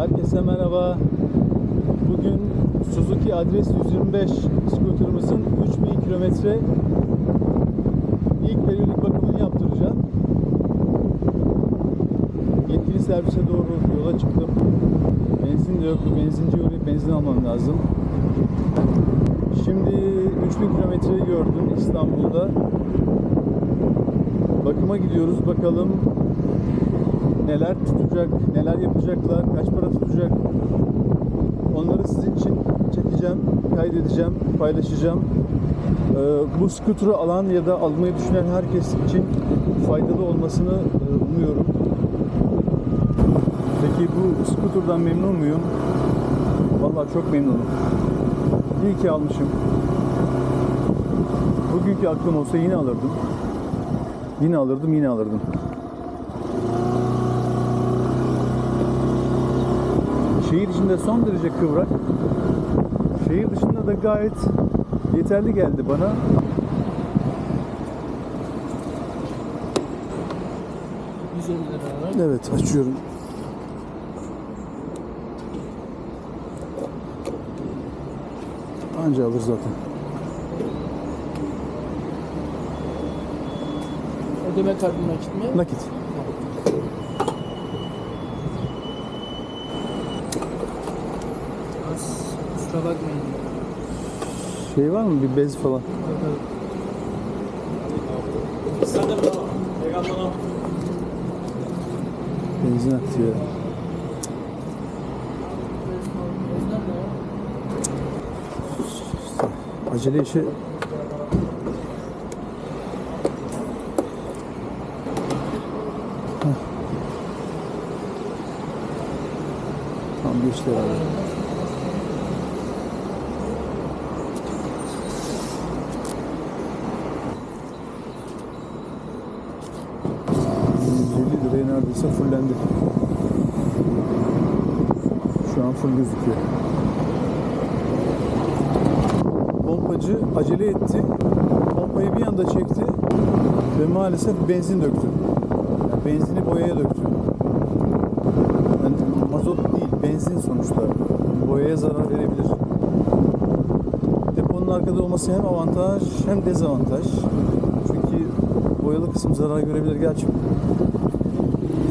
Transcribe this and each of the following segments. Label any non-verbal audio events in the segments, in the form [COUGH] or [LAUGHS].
Herkese merhaba. Bugün Suzuki Adres 125 skuterımızın 3000 kilometre ilk periyodik bakımını yaptıracağım. Yetkili servise doğru yola çıktım. Benzin de yoktu. Benzinciye uğrayıp benzin almam lazım. Şimdi 3000 kilometreyi gördüm İstanbul'da. Bakıma gidiyoruz. Bakalım neler tutacak, neler yapacaklar, kaç para tutacak. Onları sizin için çekeceğim, kaydedeceğim, paylaşacağım. Ee, bu skuturu alan ya da almayı düşünen herkes için faydalı olmasını e, umuyorum. Peki bu skuturdan memnun muyum? Vallahi çok memnunum. İyi ki almışım. Bugünkü aklım olsa yine alırdım. Yine alırdım, yine alırdım. Şehir içinde son derece kıvrak. Şehir dışında da gayet yeterli geldi bana. Evet, açıyorum. Anca alır zaten. Ödeme kartı nakit mi? Nakit. Kusura bakmayın. Şey var mı bir bez falan? Benzin aktı ya. Acele işi. Tam geçti herhalde. Neredeyse fullendi. Şu an full gözüküyor. Pompacı acele etti. Pompayı bir anda çekti ve maalesef benzin döktü. Yani benzini boyaya döktü. Yani mazot değil, benzin sonuçta. Boyaya zarar verebilir. Deponun arkada olması hem avantaj hem dezavantaj. Boyalı kısım zarar görebilir. Gerçi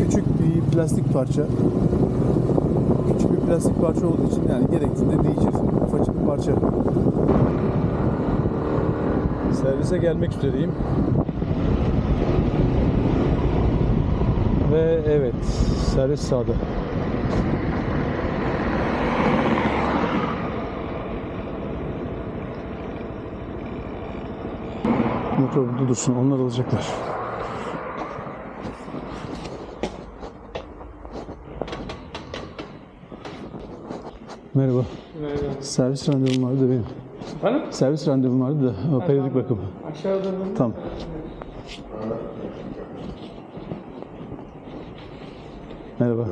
küçük bir plastik parça. Küçük bir plastik parça olduğu için yani gerektiğinde değişir. Ufacık bir parça. Servise gelmek üzereyim. Ve evet, servis sağda. Motor burada dursun, onlar alacaklar. Merhaba. Servis randevum vardı da benim. Efendim? Servis randevum vardı da o periyodik bakım. Aşağıda mı? Tamam. Merhaba.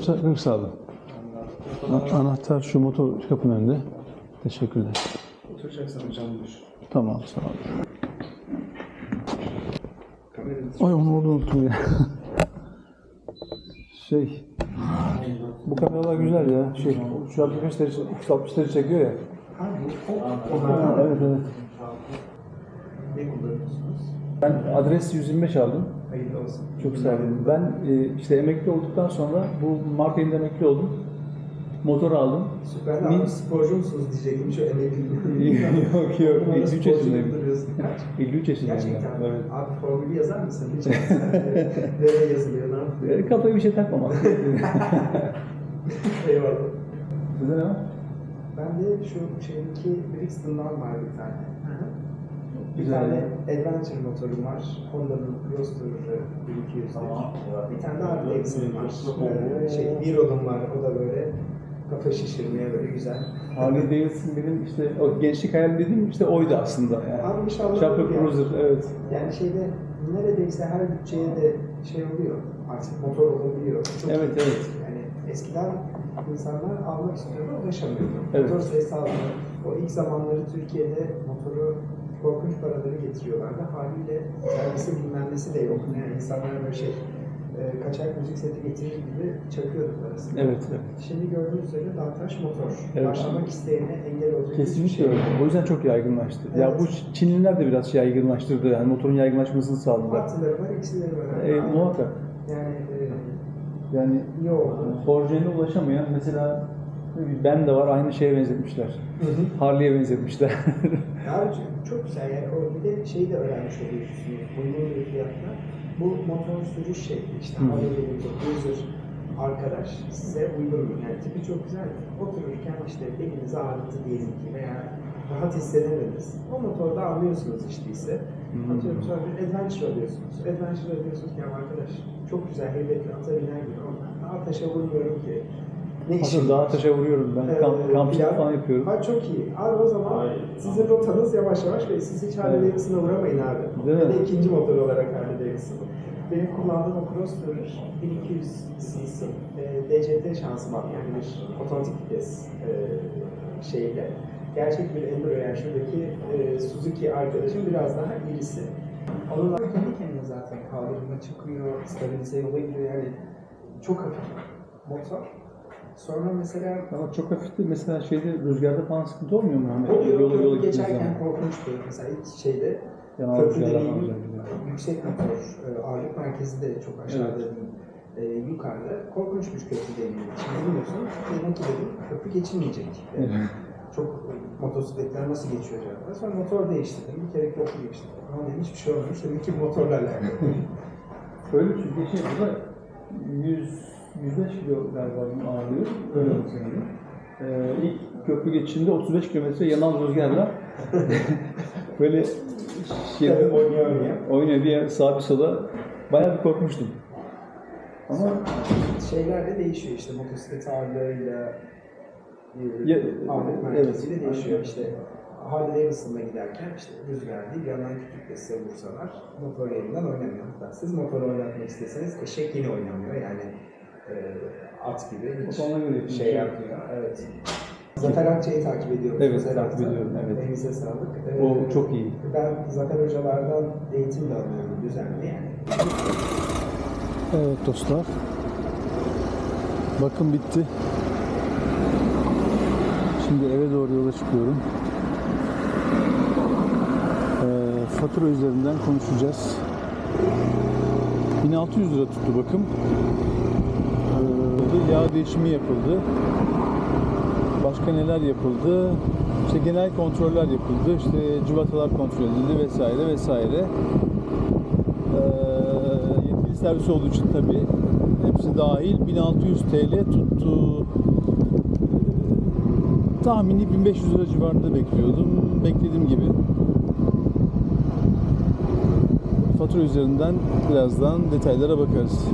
Sağ, yok sağ olun. Anahtar şu motor kapının önünde. Teşekkürler. Oturacaksan hocam buyur. Tamam, sağ olun. Kamerada Ay onu orada unuttum ya. [LAUGHS] şey, bu kameralar güzel ya. Şey, 365'leri, 360'ları çekiyor ya. Ha, evet evet. ne kullanıyorsunuz? Ben adres 125 aldım. Hayırlı olsun. Çok sevdim. Ben e, işte emekli olduktan sonra bu Mart ayında emekli oldum. Motor aldım. Süper. Min- sporcu musunuz diyecektim. Şu [LAUGHS] emekli. yok yok. Bana 53 sporcu yaşındayım. duruyorsun. 53 yaşındayım Gerçekten. ben. Evet. Abi formülü yazar mısın? Lütfen. [LAUGHS] Nereye yazılıyor? Ne yapıyor? Kafaya bir şey takmamak. [LAUGHS] Eyvallah. Sizde ne var? Ben de şu şeydeki Brixton'dan var bir tane. Bir Güzel. tane Adventure motorum var. Honda'nın Crosstour 1200'lik. Bir tane de Harley var. Ee, şey, bir odum var. O da böyle kafa şişirmeye böyle güzel. Harley Davidson benim işte o gençlik hayalim dediğim işte oydu aslında yani. Abi inşallah Chopper olur ya. Cruiser evet. Yani şeyde neredeyse her bütçeye de şey oluyor. Artık motor olabiliyor. Çok Evet, iyi. evet. Yani eskiden insanlar almak istiyordu, ulaşamıyordu. Evet. Motor sayısı aldı. O ilk zamanları Türkiye'de motoru korkunç paraları getiriyorlardı. Haliyle servisi bilmem nesi de yok. Yani insanlar böyle şey, e, kaçak müzik seti getirir gibi çakıyordu parasını. Evet, evet. Şimdi gördüğünüz üzere Dağtaş motor. Evet. Başlamak isteyene engel olacak Kesinlikle şey öyle. O yüzden çok yaygınlaştı. Ya Evet. bu Çinliler de biraz yaygınlaştırdı. Yani motorun yaygınlaşmasını sağladılar. Artıları var, eksileri var. E, muhakkak. Yani Yani e, iyi oldu. orijinaline ulaşamayan mesela ben de var aynı şeye benzetmişler. Harley'e benzetmişler. [LAUGHS] Abi çok, güzel yani o bir de şeyi de öğrenmiş oluyorsun uygun bir fiyatla. Bu motor sürüş şekli işte Hı. Harley Davidson user arkadaş size uygun yani tipi çok güzel. Otururken işte belinizi ağrıttı diyelim ki veya rahat hissedemediniz. O motorda anlıyorsunuz işte ise. Hmm. Atıyorum sonra bir adventure alıyorsunuz. Adventure alıyorsunuz ki arkadaş çok güzel heybetli ata biner gibi ama daha taşa vurmuyorum ki. Ne Aslında dağa taşa vuruyorum ben. Kamp, Ee, kampçılık plan- falan yapıyorum. Ha çok iyi. Abi o zaman sizin rotanız yavaş yavaş ve siz hiç Harley. Davidson'a uğramayın abi. Değil mi? ikinci motor olarak Harley Davidson. Benim kullandığım o Crosstour 1200 cc e, DCT şanzıman yani bir otomatik vites e, şeyle. Gerçek bir Enduro yani şuradaki e, Suzuki arkadaşım biraz daha irisi. Onunla kendi kendine zaten kaldırıma çıkıyor, stabilize yola giriyor yani çok hafif motor. Sonra mesela Ama çok hafifti. Mesela şeyde rüzgarda falan sıkıntı olmuyor mu? Hani Oluyor, yola, yola geçerken korkunçtu. Mesela ilk şeyde köprü deneyimi yüksek motor, e, ağırlık merkezi de çok aşağıda değil, e, yukarıda. Korkunçmuş köprü deneyimi. Şimdi bilmiyorsun, demek ki dedim köprü geçilmeyecek. Yani Evet. çok motosikletler nasıl geçiyor acaba? Sonra motor değiştirdim, bir kere köprü geçtim. Ama dedim hiçbir şey olmamış, demek ki motorla alakalı. [LAUGHS] Öyle çünkü şey burada 100 105 kilo galiba ağırlıyor. Öyle yani. Ee, ilk köprü geçişinde 35 kilometre yanan rüzgarla [LAUGHS] böyle şey oynuyor oynuyor. oynuyor bir sağa bir sola bayağı bir korkmuştum. Ama Şeyler de değişiyor işte motosiklet ağırlığıyla e, Ya- ağırlık merkeziyle evet. değişiyor işte Harley Davidson'da giderken işte rüzgar değil yandan küçük size vursalar motor yerinden oynamıyor. Hatta siz motoru oynatmak isteseniz eşek yine oynamıyor yani e, at gibi hiç ona göre şey yapmıyor. Evet. Zafer Akçay'ı takip ediyorum. Evet, özel takip hafta. ediyorum, evet. Elinize sağlık. E, O çok iyi. Ben Zafer Hocalardan eğitim de alıyorum düzenli yani. Evet dostlar. Bakım bitti. Şimdi eve doğru yola çıkıyorum. Ee, fatura üzerinden konuşacağız. 1600 lira tuttu bakım. Yağ değişimi yapıldı. Başka neler yapıldı? İşte genel kontroller yapıldı. İşte cıvatalar kontrol edildi vesaire vesaire. Ee, yetkili servis olduğu için tabii hepsi dahil 1600 TL tuttu. Ee, tahmini 1500 lira civarında bekliyordum. Beklediğim gibi. Fatura üzerinden birazdan detaylara bakarız.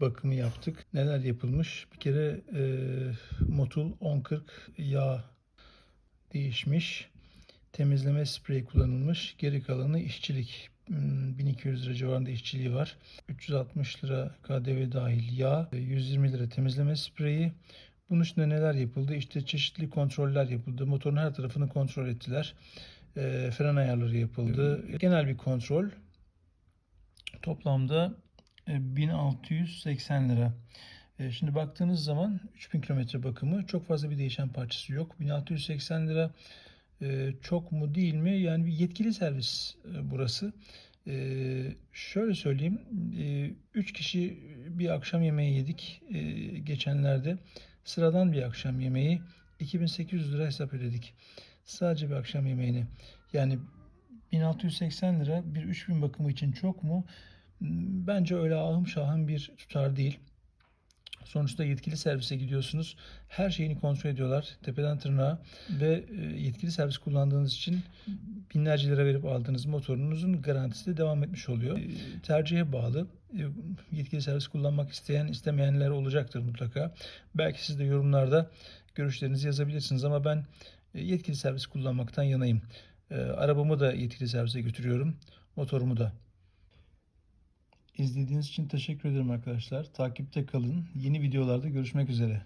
Bakımı yaptık. Neler yapılmış? Bir kere e, Motul 1040 yağ değişmiş. Temizleme spreyi kullanılmış. Geri kalanı işçilik. Hmm, 1200 lira civarında işçiliği var. 360 lira KDV dahil yağ. 120 lira temizleme spreyi. Bunun üstünde neler yapıldı? İşte çeşitli kontroller yapıldı. Motorun her tarafını kontrol ettiler. E, fren ayarları yapıldı. Genel bir kontrol. Toplamda e, 1680 lira. E, Şimdi baktığınız zaman 3000 kilometre bakımı çok fazla bir değişen parçası yok. 1680 lira e, çok mu değil mi? Yani bir yetkili servis e, burası. E, şöyle söyleyeyim, 3 kişi bir akşam yemeği yedik e, geçenlerde. Sıradan bir akşam yemeği 2800 lira hesap ödedik. Sadece bir akşam yemeğini. Yani 1680 lira bir 3000 bakımı için çok mu? Hmm, Bence öyle ahım şahım bir tutar değil. Sonuçta yetkili servise gidiyorsunuz. Her şeyini kontrol ediyorlar tepeden tırnağa ve e, yetkili servis kullandığınız için binlerce lira verip aldığınız motorunuzun garantisi de devam etmiş oluyor. E, Tercihe bağlı. E, Yetkili servis kullanmak isteyen, istemeyenler olacaktır mutlaka. Belki siz de yorumlarda görüşlerinizi yazabilirsiniz ama ben yetkili servis kullanmaktan yanayım. Arabamı da yetkili servise götürüyorum. Motorumu da. İzlediğiniz için teşekkür ederim arkadaşlar. Takipte kalın. Yeni videolarda görüşmek üzere.